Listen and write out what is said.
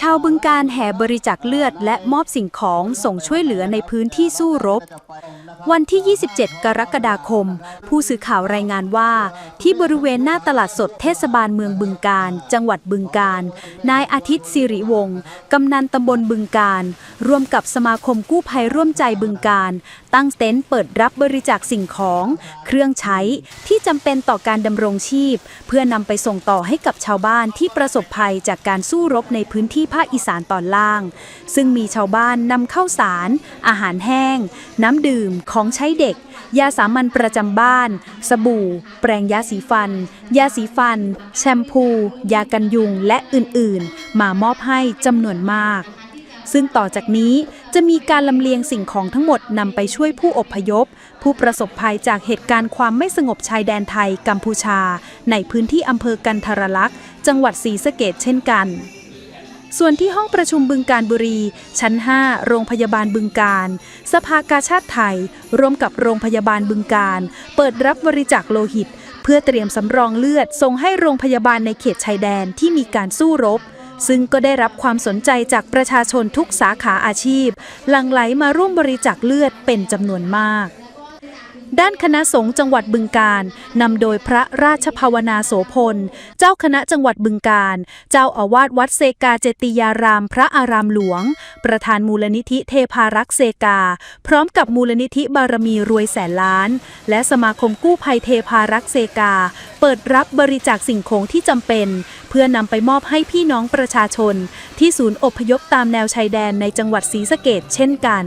ชาวบึงการแห่บริจาคเลือดและมอบสิ่งของส่งช่วยเหลือในพื้นที่สู้รบ วันที่ 27 กรกฎาคม ผู้สื่อข่าวรายงานว่า ที่บริเวณหน้าตลาดสดเทศบาลเมืองบึงการ จังหวัดบึงการ นายอาทิตย์สิริวงศ์กำนันตำบลบึงการ ร่วมกับสมาคมกู้ภัยร่วมใจบึงการ ตั้งเต็นท์เปิดรับบริจาคสิ่งของ เครื่องใช้ที่จำเป็นต่อการดำรงชีพ เพื่อนำไปส่งต่อให้กับชาวบ้านที่ประสบภัยจากการสู้รบในพื้นที่ที่ภาคอีสานตอนล่าง ซึ่งมีชาวบ้านนำข้าวสาร อาหารแห้ง น้ำดื่มของใช้เด็ก ยาสามัญประจำบ้าน สบู่ แปรงยาสีฟัน ยาสีฟัน แชมพู ยากันยุงและอื่นๆ มามอบให้จำนวนมากซึ่งต่อจากนี้จะมีการลำเลียงสิ่งของทั้งหมดนำไปช่วยผู้อพยพ ผู้ประสบภัยจากเหตุการณ์ความไม่สงบชายแดนไทยกัมพูชา ในพื้นที่อำเภอกันทรลักษณ์ จังหวัดศรีสะเกดเช่นกัน ส่วนที่ห้องประชุมบึงการบุรี ชั้น 5 โรงพยาบาลบึงการ สภากาชาติไทย ร่วมกับโรงพยาบาลบึงการ เปิดรับบริจาคโลหิต เพื่อเตรียมสำรองเลือด ส่งให้โรงพยาบาลในเขตชายแดนที่มีการสู้รบ ซึ่งก็ได้รับความสนใจจากประชาชนทุกสาขาอาชีพ หลั่งไหลมาร่วมบริจาคเลือดเป็นจำนวนมาก ด้านคณะสงฆ์จังหวัดบึงการนำโดยพระราชภาวนาโสพล เจ้าคณะจังหวัดบึงการ เจ้าอาวาสวัดเซกาเจติยาราม พระอารามหลวง ประธานมูลนิธิเทพารักษ์เซกา พร้อมกับมูลนิธิบารมีรวยแสนล้าน และสมาคมกู้ภัยเทพารักษ์เซกา เปิดรับบริจาคสิ่งของที่จำเป็น เพื่อนำไปมอบให้พี่น้องประชาชน ที่ศูนย์อพยพตามแนวชายแดนในจังหวัดศรีสะเกดเช่นกัน